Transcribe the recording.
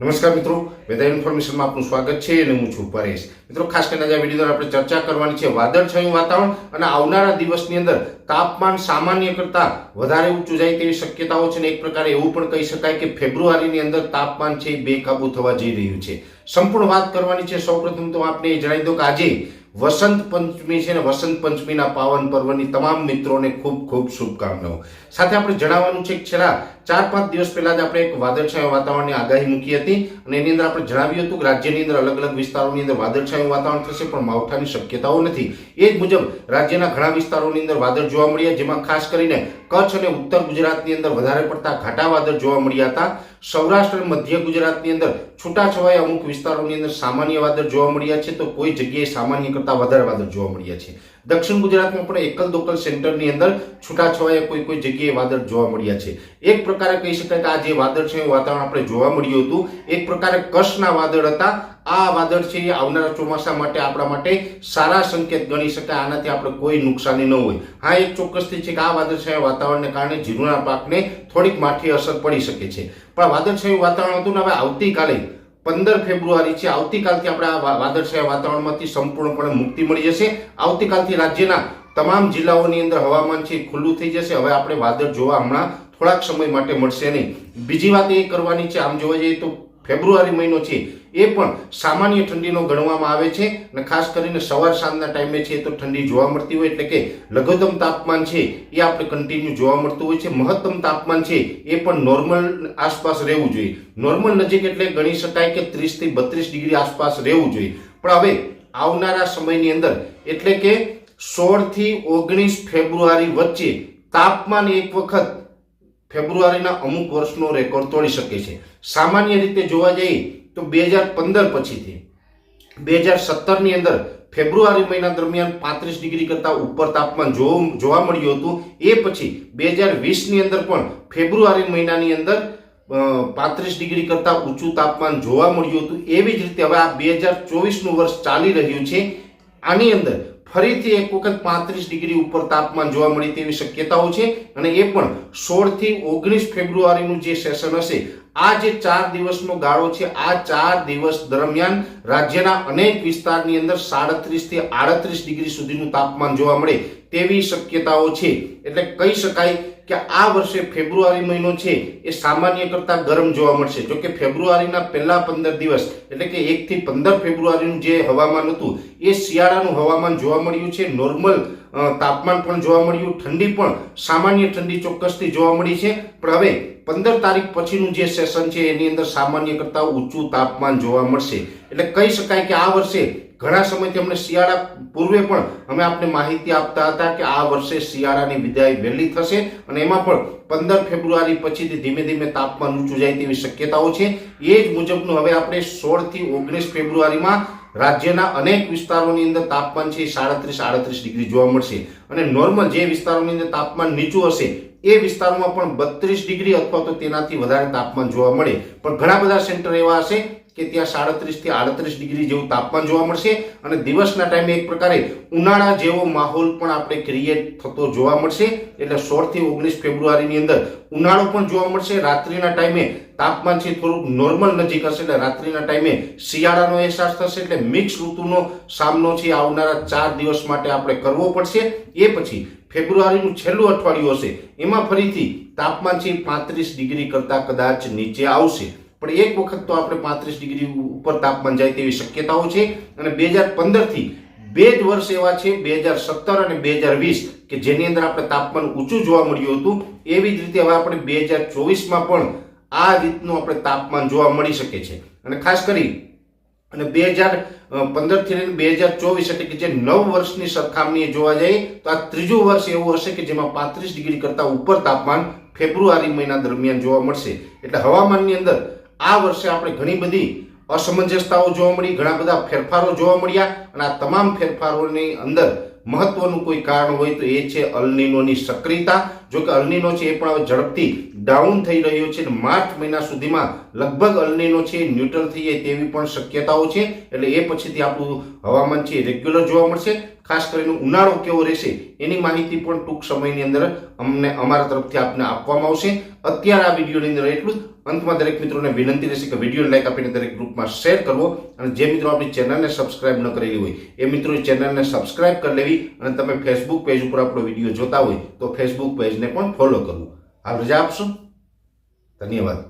નમસ્કાર મિત્રો, વેધર ઇન્ફોર્મેશનમાં આપનું સ્વાગત છે અને હું છું પરેશ. મિત્રો, ખાસ કરીને આ વીડિયો આપણે ચર્ચા કરવાની છે વાદળછાયું વાતાવરણ અને આવનારા દિવસની અંદર તાપમાન સામાન્ય કરતાં વધારે ઊંચું જાય તેવી શક્યતાઓ છે અને એક પ્રકારે એવું પણ કહી શકાય કે ફેબ્રુઆરીની અંદર તાપમાન છે બેકાબૂ થવા જઈ રહ્યું છે. સંપૂર્ણ વાત કરવાની છે સૌપ્રથમ તો આપણે એ જણાવી દો કે આજે વસંત પંચમી છે ને વસંત પંચમીના પાવન પર્વની તમામ મિત્રોને ખૂબ ખૂબ શુભકામનાઓ. સાથે આપણે જણાવવાનું છે કે છેલ્લા ચાર પાંચ દિવસ પહેલા જ આપણે એક વાદળછાયા વાતાવરણની આગાહી મૂકી હતી અને એની અંદર આપણે જણાવ્યું હતું કે રાજ્યની અંદર અલગ અલગ વિસ્તારોની અંદર વાદળછાયું વાતાવરણ થશે, પણ માવઠાની શક્યતાઓ નથી. એ જ મુજબ રાજ્યના ઘણા વિસ્તારોની અંદર વાદળ જોવા મળ્યા, જેમાં ખાસ કરીને કચ્છ અને ઉત્તર ગુજરાતની અંદર વધારે પડતા ઘાટા વાદળ જોવા મળ્યા હતા. સૌરાષ્ટ્ર અને મધ્ય ગુજરાતની અંદર છૂટાછવાયા અમુક વિસ્તારોની અંદર સામાન્ય વાદળ જોવા મળ્યા છે, તો કોઈ જગ્યાએ સામાન્ય કરતાં વધારે વાદળ જોવા મળ્યા છે. દક્ષિણ ગુજરાતમાં પણ એકલ દોકલ સેન્ટરની અંદર છૂટાછવાયા કોઈ કોઈ જગ્યાએ વાદળ જોવા મળ્યા છે. એક પ્રકારે કહી શકાય કે આ જે વાદળ છે, એ વાતાવરણ આપણે જોવા મળ્યું હતું. એક પ્રકારે કચ્છના વાદળ હતા. આ વાદળ છે, એ આવનારા ચોમાસા માટે આપણા માટે સારા સંકેત ગણી શકાય. આનાથી આપણે કોઈ નુકસાની ન હોય. હા, એક ચોક્કસથી છે કે આ વાદળછાયા વાતાવરણને કારણે જીરુના પાકને થોડીક માઠી અસર પડી શકે છે. પણ વાદળછાયું વાતાવરણ હતું ને હવે આવતીકાલે, પંદર ફેબ્રુઆરી છે, આવતીકાલથી આપણે આ વાદળછાયા વાતાવરણમાંથી સંપૂર્ણપણે મુક્તિ મળી જશે. આવતીકાલથી રાજ્યના તમામ જિલ્લાઓની અંદર હવામાન છે ખુલ્લું થઈ જશે. હવે આપણે વાદળ જોવા હમણાં થોડાક સમય માટે મળશે નહીં. બીજી વાત એ કરવાની છે, આમ જોવા જઈએ તો ફેબ્રુઆરી મહિનો છે, એ પણ સામાન્ય ઠંડીનો ગણવામાં આવે છે અને ખાસ કરીને સવાર સાંજના ટાઈમે છે તો ઠંડી જોવા મળતી હોય એટલે કે લઘુત્તમ તાપમાન છે એ આપણે કન્ટિન્યુ જોવા મળતું હોય છે. મહત્તમ તાપમાન છે એ પણ નોર્મલ આસપાસ રહેવું જોઈએ. નોર્મલ નજીક એટલે ગણી શકાય કે ત્રીસથી બત્રીસ ડિગ્રી આસપાસ રહેવું જોઈએ. પણ હવે આવનારા સમયની અંદર એટલે કે સોળથી ઓગણીસ ફેબ્રુઆરી વચ્ચે તાપમાન એક વખત ફેબ્રુઆરીના અમુક વર્ષનો રેકોર્ડ તોડી શકે છે. સામાન્ય રીતે જોવા જઈએ તો બે હજાર પંદર પછીથી બે હજાર સત્તરની અંદર ફેબ્રુઆરી મહિના દરમિયાન પાંત્રીસ ડિગ્રી કરતાં ઉપર તાપમાન જોવા મળ્યું હતું. એ પછી બે હજાર વીસની અંદર પણ ફેબ્રુઆરી મહિનાની અંદર પાંત્રીસ ડિગ્રી કરતાં ઊંચું તાપમાન જોવા મળ્યું હતું. એવી જ રીતે હવે આ બે હજાર ચોવીસનું વર્ષ ચાલી રહ્યું છે. આની અંદર ફરીથી એક વખત પાંત્રીસ ડિગ્રી ઉપર તાપમાન જોવા મળી તેવી શક્યતાઓ છે અને એ પણ સોળથી ઓગણીસ ફેબ્રુઆરીનું જે સેશન હશે, આ જે ચાર દિવસનો ગાળો છે, આ ચાર દિવસ દરમિયાન રાજ્યના અનેક વિસ્તારની અંદર સાડત્રીસથી આડત્રીસ ડિગ્રી સુધીનું તાપમાન જોવા મળે તેવી શક્યતાઓ છે. એટલે કહી શકાય કે આ વર્ષે ફેબ્રુઆરી મહિનો છે એ સામાન્ય કરતાં ગરમ જોવા મળશે. જો કે ફેબ્રુઆરીના પહેલા પંદર દિવસ, એટલે કે એક થી પંદર ફેબ્રુઆરીનું જે હવામાન હતું, એ શિયાળાનું હવામાન જોવા મળ્યું છે. નોર્મલ તાપમાન પણ જોવા મળ્યું, ઠંડી પણ સામાન્ય ઠંડી ચોક્કસથી જોવા મળી છે. પણ હવે પંદર તારીખ પછીનું જે સેશન છે, એની અંદર સામાન્ય કરતાં ઊંચું તાપમાન જોવા મળશે. એટલે કહી શકાય કે આ વર્ષે ઘણા સમયથી અમને શિયાળા પૂર્વે પણ અમે આપને માહિતી આપતા હતા કે આ વર્ષે શિયાળાની વિદાય વહેલી થશે અને એમાં પણ પંદર ફેબ્રુઆરી પછીથી ધીમે ધીમે તાપમાન ઊંચું જાય તેવી શક્યતાઓ છે. એ જ મુજબનું હવે આપણે સોળથી ઓગણીસ ફેબ્રુઆરીમાં રાજ્યના અનેક વિસ્તારોની અંદર તાપમાન છે સાડત્રીસ, આડત્રીસ ડિગ્રી જોવા મળશે. અને નોર્મલ જે વિસ્તારોની અંદર તાપમાન નીચું હશે, એ વિસ્તારોમાં પણ બત્રીસ ડિગ્રી અથવા તો તેનાથી વધારે તાપમાન જોવા મળે. પણ ઘણા બધા સેન્ટર એવા હશે કે ત્યાં સાડત્રીસથી આડત્રીસ ડિગ્રી જેવું તાપમાન જોવા મળશે અને દિવસના ટાઈમે એક પ્રકારે ઉનાળા જેવો માહોલ પણ આપણે ક્રિએટ થતો જોવા મળશે. એટલે સોળથી ઓગણીસ ફેબ્રુઆરીની અંદર ઉનાળો પણ જોવા મળશે. રાત્રિના ટાઈમે તાપમાન છે થોડુંક નોર્મલ નજીક હશે એટલે રાત્રિના ટાઈમે શિયાળાનો અહેસાસ થશે એટલે મિક્સ ઋતુનો સામનો છે આવનારા ચાર દિવસ માટે આપણે કરવો પડશે. એ પછી ફેબ્રુઆરીનું છેલ્લું અઠવાડિયું હશે. એમાં ફરીથી તાપમાન છે પાંત્રીસ ડિગ્રી કરતાં કદાચ નીચે આવશે. પણ એક વખત તો આપણે પાંત્રીસ ડિગ્રી ઉપર તાપમાન જાય તેવી શક્યતાઓ છે અને બે હજાર પંદરથી બે જ વર્ષ એવા છે, બે હજાર સત્તર અને બે હજાર વીસ, કે જેની અંદર આપણે તાપમાન ઊંચું જોવા મળ્યું હતું. એવી જ રીતે હવે આપણે બે હજાર ચોવીસમાં પણ આ રીતનું આપણે તાપમાન જોવા મળી શકે છે. અને ખાસ કરી, અને બે હજાર પંદરથી લઈને બે હજાર ચોવીસ એટલે કે જે નવ વર્ષની સરખામણીએ જોવા જઈએ, તો આ ત્રીજું વર્ષ એવું હશે કે જેમાં પાંત્રીસ ડિગ્રી કરતાં ઉપર તાપમાન ફેબ્રુઆરી મહિના દરમિયાન જોવા મળશે. એટલે હવામાનની અંદર આ વર્ષે આપણે ઘણી બધી અસમંજસતાઓ જોવા મળી, ઘણા બધા ફેરફારો જોવા મળ્યા અને આ તમામ ફેરફારોની અંદર મહત્વનું કોઈ કારણ હોય તો એ છે અલનીનોની સક્રિયતા. જો કે અલનીનો છે એ પણ ઝડપથી ડાઉન થઈ રહ્યો છે માર્ચ મહિના સુધીમાં લગભગ અલનીનો છે, ન્યુટ્રલ થઈ જાય તેવી પણ શક્યતાઓ છે. એટલે એ પછીથી આપણું હવામાન છે રેગ્યુલર જોવા મળશે. ખાસ કરીને ઉનાળો કેવો રહેશે એની માહિતી પણ ટૂંક સમયની અંદર અમને અમારા તરફથી આપને આપવામાં આવશે. અત્યારે આ વિડીયોની અંદર એટલું અંતમાં દરેક મિત્રોને વિનંતી રહેશે કે વીડિયો લાઈક આપીને દરેક ગ્રુપમાં શેર કરવો. અને જે મિત્રો આપણી ચેનલને સબસ્ક્રાઇબ ન કરેલી હોય, એ મિત્રો ચેનલને સબસ્ક્રાઇબ કરી લેવી. અને તમે ફેસબુક પેજ ઉપર આપણો વીડિયો જોતા હોય, તો ફેસબુક પેજને પણ ફોલો કરવું. હાલ રજા આપશો ધન્યવાદ